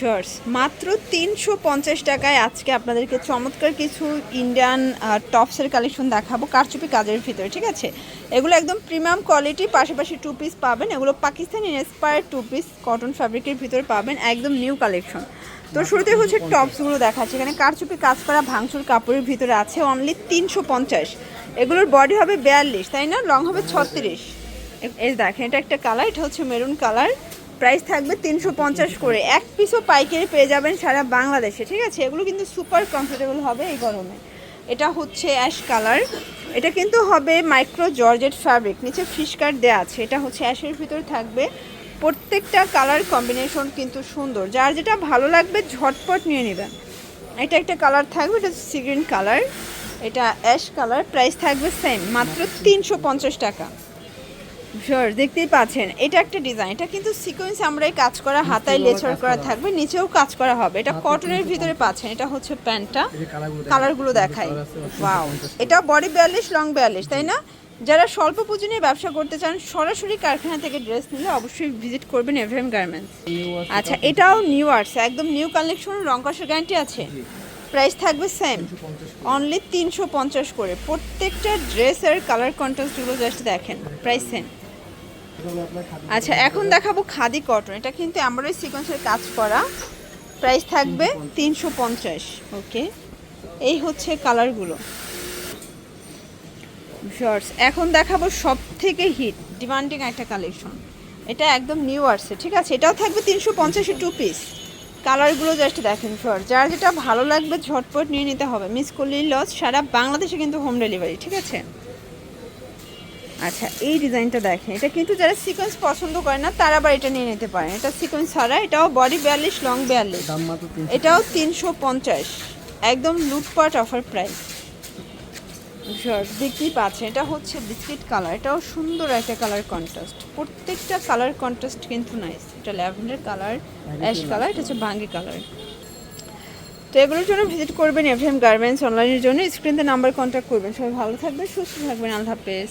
Shorts মাত্র তিনশো পঞ্চাশ টাকায় আজকে আপনাদেরকে চমৎকার কিছু ইন্ডিয়ান টপসের কালেকশন দেখাবো, কারচুপি কাজের ভিতরে, ঠিক আছে? এগুলো একদম প্রিমিয়াম কোয়ালিটি পাশাপাশি টু পিস পাবেন। এগুলো Pakistani inspire two piece cotton ফ্যাব্রিকের ভিতরে পাবেন, একদম নিউ কালেকশন তো শুরুতে হচ্ছে টপসগুলো দেখাচ্ছে। এখানে কারচুপি কাজ করা ভাঙচুর কাপড়ের ভিতরে আছে অনলি তিনশো পঞ্চাশ। এগুলোর বডি হবে বিয়াল্লিশ, তাই না? লং হবে ছত্রিশ। এই দেখেন, এটা একটা কালার এটা হচ্ছে মেরুন কালার প্রাইস থাকবে তিনশো পঞ্চাশ করে। এক পিসও পাইকারি পেয়ে যাবেন সারা বাংলাদেশে, ঠিক আছে? এগুলো কিন্তু সুপার কমফোর্টেবল হবে এই গরমে। এটা হচ্ছে অ্যাশ কালার এটা কিন্তু হবে মাইক্রো জর্জেট ফ্যাব্রিক নিচে ফিশ কাট দেওয়া আছে। এটা হচ্ছে অ্যাশের ভিতর থাকবে। প্রত্যেকটা কালার কম্বিনেশন কিন্তু সুন্দর। যার যেটা ভালো লাগবে ঝটপট নিয়ে নেবেন। এটা একটা কালার থাকবে, এটা সিগ্রিন কালার এটা অ্যাশ কালার প্রাইস থাকবে সেম মাত্র তিনশো পঞ্চাশ টাকা। শিওর দেখতেই পাচ্ছেন। এটা একটা ডিজাইন এটা কিন্তু সিকোয়েন্স আমরা এই কাজ করা হাতায় লেচার করা থাকবে নিচেও কাজ করা হবে। এটা কটনের ভিতরে পাচ্ছেন এটা হচ্ছে প্যান্টটা। কালারগুলো দেখাই ওয়াও এটা বডি বিয়াল্লিশ লং বিয়াল্লিশ তাই না? যারা স্বল্প পুঁজি নিয়ে ব্যবসা করতে চান সরাসরি কারখানা থেকে ড্রেস নিলে অবশ্যই ভিজিট করবেন এভরিএম গার্মেন্টস আচ্ছা এটাও নিউ আর্টস একদম নিউ কালেকশন রং কষের গ্যারান্টি আছে প্রাইস থাকবে সেম অনলি তিনশো পঞ্চাশ করে। প্রত্যেকটা ড্রেসের কালার কন্ট্রাস্টগুলো জাস্ট দেখেন প্রাইস সেম আচ্ছা এখন দেখাবো খাদি কটন এটা কিন্তু এমব্রয়ডারি সিকোয়েন্সের কাজ করা। প্রাইস থাকবে তিনশো পঞ্চাশ ওকে এই হচ্ছে কালারগুলো শর্টস এখন দেখাবো সব থেকে হিট ডিমান্ডিং একটা কালেকশন এটা একদম নিউ আসছে, ঠিক আছে? এটাও থাকবে তিনশো পঞ্চাশে টু পিস কালারগুলো জাস্ট দেখেন ফ্রড যার যেটা ভালো লাগবে ঝটপট নিয়ে নিতে হবে। মিস করলেই লস সারা বাংলাদেশে কিন্তু হোম ডেলিভারি ঠিক আছে? আচ্ছা এই ডিজাইনটা দেখেন। এটা কিন্তু যারা সিকোয়েন্স পছন্দ করে না তারা আবার এটা নিয়ে নিতে পারেন। এটা সিকোয়েন্স ছাড়া এটাও বডি বিয়াল্লিশ লং বিয়াল্লিশ। এটাও তিনশো পঞ্চাশ। একদম লুটপাট অফার প্রাইস দেখতেই পাচ্ছেন এটা হচ্ছে বিস্কিট কালার এটাও সুন্দর একটা কালার কন্ট্রাস্ট প্রত্যেকটা কালার কন্ট্রাস্ট কিন্তু নাইস এটা ল্যাভেন্ডার কালার অ্যাশ কালার এটা হচ্ছে ভাঙ্গি কালার তো এগুলোর জন্য ভিজিট করবেন এফএম গার্মেন্টস অনলাইনের জন্য। স্ক্রিনতে নাম্বার কন্ট্যাক্ট করবেন। সবাই ভালো থাকবেন সুস্থ থাকবেন। আল্লাহ হাফেজ।